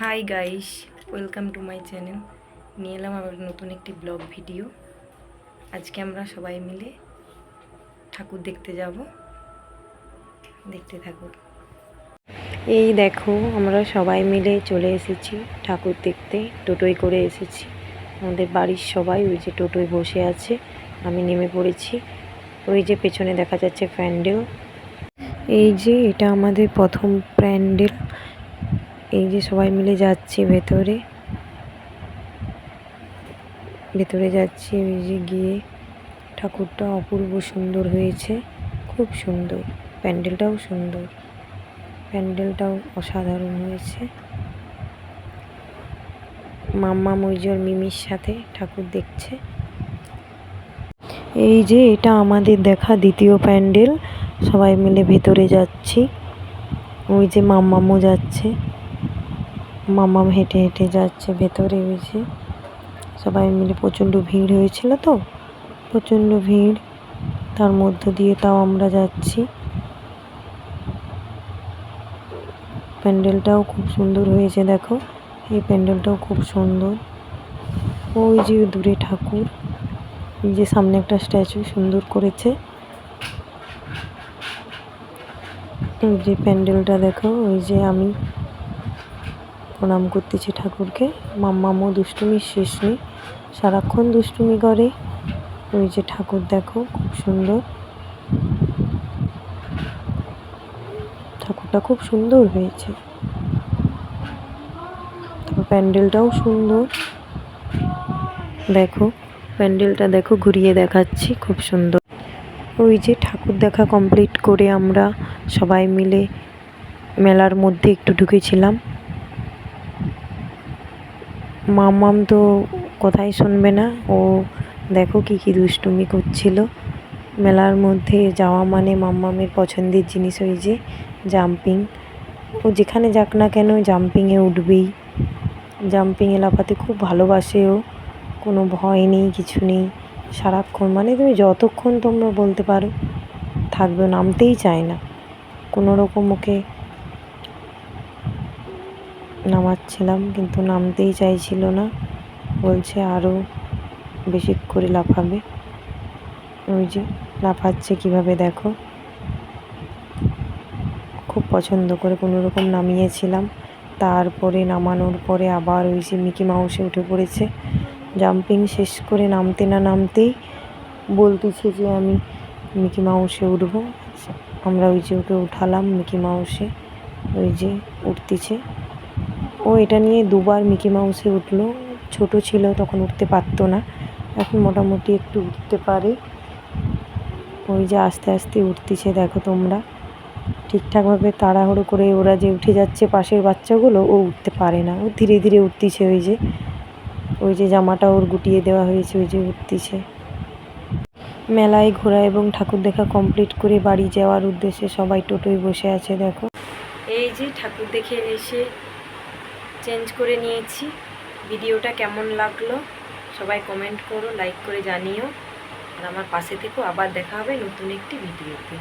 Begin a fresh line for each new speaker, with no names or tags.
Hi guys welcome to my channel নিয়ে এলাম আবার নতুন একটি ব্লগ ভিডিও আজকে আমরা সবাই মিলে ঠাকুর দেখতে যাব। দেখতে থাকো। এই দেখো, আমরা সবাই মিলে চলে এসেছি ঠাকুর দেখতে, টোটোয় করে এসেছি। আমাদের বাড়ির সবাই ওই যে টোটোয় বসে আছে, আমি নেমে পড়েছি। ওই যে পেছনে দেখা যাচ্ছে প্যান্ডেল। এই যে এটা আমাদের প্রথম প্যান্ডেল। এই যে সবাই মিলে যাচ্ছি ভেতরে। ভেতরে যাচ্ছি ওই যে গিয়ে ঠাকুরটা অপূর্ব সুন্দর হয়েছে, খুব সুন্দর। প্যান্ডেলটাও সুন্দর। প্যান্ডেলটাও অসাধারণ হয়েছে। মাম্মা মৈজর মিমির সাথে ঠাকুর দেখছে। এই যে এটা আমাদের দেখা দ্বিতীয় প্যান্ডেল। সবাই মিলে ভেতরে যাচ্ছি। ওই যে মাম্মামও যাচ্ছে। মাম্মাম হেঁটে হেঁটে যাচ্ছে, ভেতরে যে সবাই মিলে প্রচণ্ড ভিড় হয়েছিল তো, প্রচণ্ড ভিড়। তার মধ্য দিয়ে তাও আমরা যাচ্ছি। প্যান্ডেলটাও খুব সুন্দর হয়েছে, দেখো। এই প্যান্ডেলটাও খুব সুন্দর। ওই যে দূরে ঠাকুর, এই যে সামনে একটা স্ট্যাচু সুন্দর করেছে। যে প্যান্ডেলটা দেখো, ওই যে আমি প্রণাম করতেছি ঠাকুরকে। মাম্মামও দুষ্টুমির শেষ নেই। সারাক্ষণ দুষ্টুমি করে। ওই যে ঠাকুর দেখো, খুব সুন্দর। ঠাকুরটা খুব সুন্দর হয়েছে। তারপর প্যান্ডেলটাও সুন্দর। দেখো, প্যান্ডেলটা দেখো, ঘুরিয়ে দেখাচ্ছি, খুব সুন্দর। ওই যে ঠাকুর দেখা কমপ্লিট করে আমরা সবাই মিলে মেলার মধ্যে একটু ঢুকেছিলাম। মামাম তো কথাই শুনবে না। ও দেখো কি কি দুষ্টুমি করছিল। মেলার মধ্যে যাওয়া মানে মাম্মামের পছন্দের জিনিস ওই যে জাম্পিং ও যেখানে যাক না কেন জাম্পিংয়ে উঠবেই। জাম্পিং এলাকাতে খুব ভালোবাসে ও। কোনো ভয় নেই, কিছু নেই। সারাক্ষণ মানে তুমি যতক্ষণ তোমরা বলতে পারো, থাকবে নামতেই চায় না। কোনো রকম ওকে নামাচ্ছিলাম, কিন্তু নামতেই চাইছিল না। বলছে আরও বেশি করে লাফাবে। ওই যে, লাফাচ্ছে কীভাবে দেখো। খুব পছন্দ করে কোনো রকম নামিয়েছিলাম। তারপরে নামানোর পরে আবার ওই যে মিকি মাউসে উঠে পড়েছে। জাম্পিং শেষ করে নামতে না নামতেই বলতেছে যে, আমি মিকি মাউসে উঠবো। আমরা ওই যে ওকে উঠালাম, মিকি মাউসে। ওই যে উঠতেছে। ও এটা নিয়ে দুবার মিকি মাউসে উঠল। ছোট ছিল, তখন উঠতে পারতো না। এখন মোটামুটি একটু উঠতে পারে। ওই যে আস্তে আস্তে উঠতেছে, দেখো তোমরা। ঠিকঠাকভাবে তাড়াহুড়ো করে ওরা যে উঠে যাচ্ছে পাশের বাচ্চাগুলো, ও উঠতে পারে না। ও ধীরে ধীরে উঠতেছে ওই যে। ওই যে জামাটা ওর গুটিয়ে দেওয়া হয়েছে, ওই যে উঠতেছে। মেলায় ঘোরা এবং ঠাকুর দেখা কমপ্লিট করে বাড়ি যাওয়ার উদ্দেশ্যে সবাই টোটোয় বসে আছে, দেখো। এই যে ঠাকুর দেখে এসে চেঞ্জ করে নিয়েছি। ভিডিওটা কেমন লাগল? সবাই কমেন্ট করো লাইক করে জানিও। আর আমার পাশে থেকেও আবার দেখা হবে নতুন একটি ভিডিওতে।